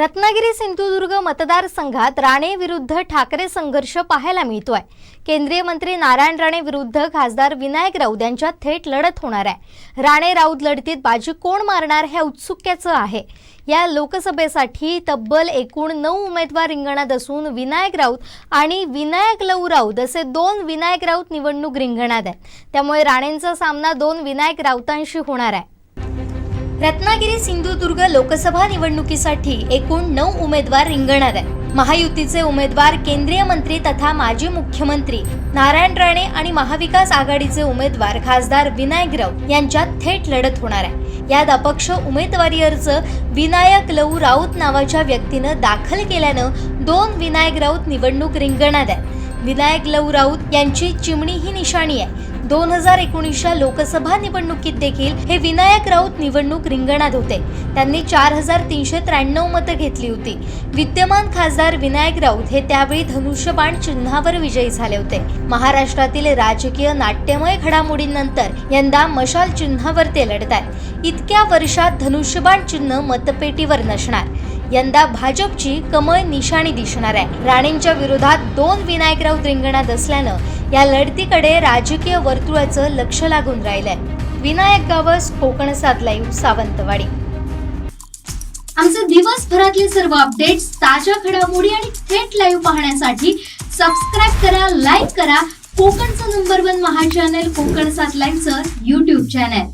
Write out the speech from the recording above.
रत्नागिरी सिंधुदुर्ग मतदारसंघात राणे विरुद्ध ठाकरे संघर्ष पाहायला मिळतोय. केंद्रीय मंत्री नारायण राणे विरुद्ध खासदार विनायक राऊत यांच्यात थेट लढत होणार आहे. राणे राऊत लढतीत बाजी कोण मारणार हे उत्सुक्याचं आहे. या लोकसभेसाठी तब्बल एकूण नऊ उमेदवार रिंगणात असून विनायक राऊत आणि विनायक लऊ राऊत असे दोन विनायक राऊत निवडणूक रिंगणात आहेत. त्यामुळे राणेंचा सामना दोन विनायक राऊतांशी होणार आहे. रत्नागिरी सिंधुदुर्ग लोकसभा निवडणुकीसाठी एकूण नऊ उमेदवार रिंगणात आहेत. महायुतीचे उमेदवार केंद्रीय मंत्री तथा माजी मुख्यमंत्री नारायण राणे आणि महाविकास आघाडीचे उमेदवार खासदार विनायक राऊत यांच्यात थेट लढत होणार आहे. यात अपक्ष उमेदवारी अर्ज विनायक लऊ राऊत नावाच्या व्यक्तीनं दाखल केल्यानं दोन विनायक राऊत निवडणूक रिंगणात आहेत. विनायक लऊ राऊत यांची चिमणी ही निशाणी आहे. दोन हजार एकोणीसच्या लोकसभा निवडणुकीत देखील हे विनायक राऊत निवडणूक रिंगणात होते. त्यांनी चार हजार तीनशे त्र्याण्णव मतं घेतली होती. विद्यमान खासदार विनायक राऊत हे त्यावेळी धनुष्यबाण चिन्हावर विजयी झाले होते. महाराष्ट्रातील राजकीय नाट्यमय घडामोडींनंतर यंदा मशाल चिन्हावर ते लढत आहेत इतक्या वर्षात धनुष्यबाण चिन्ह मतपेटीवर नसणार. यंदा भाजपची कमळ निशाणी दिसणार आहे. राणेंच्या विरोधात दोन विनायकराव रिंगणात असल्यानं या लढतीकडे राजकीय वर्तुळाचं लक्ष लागून राहिलंय. विनायक गावस कोकण लाईव्ह सावंतवाडी. आमचे दिवसभरातले सर्व अपडेट्स ताज्या घडामोडी आणि थेट लाईव्ह पाहण्यासाठी सबस्क्राईब करा लाईक करा कोकणचं नंबर वन महा चॅनल कोकण सात लाईव्हचं युट्यूब चॅनल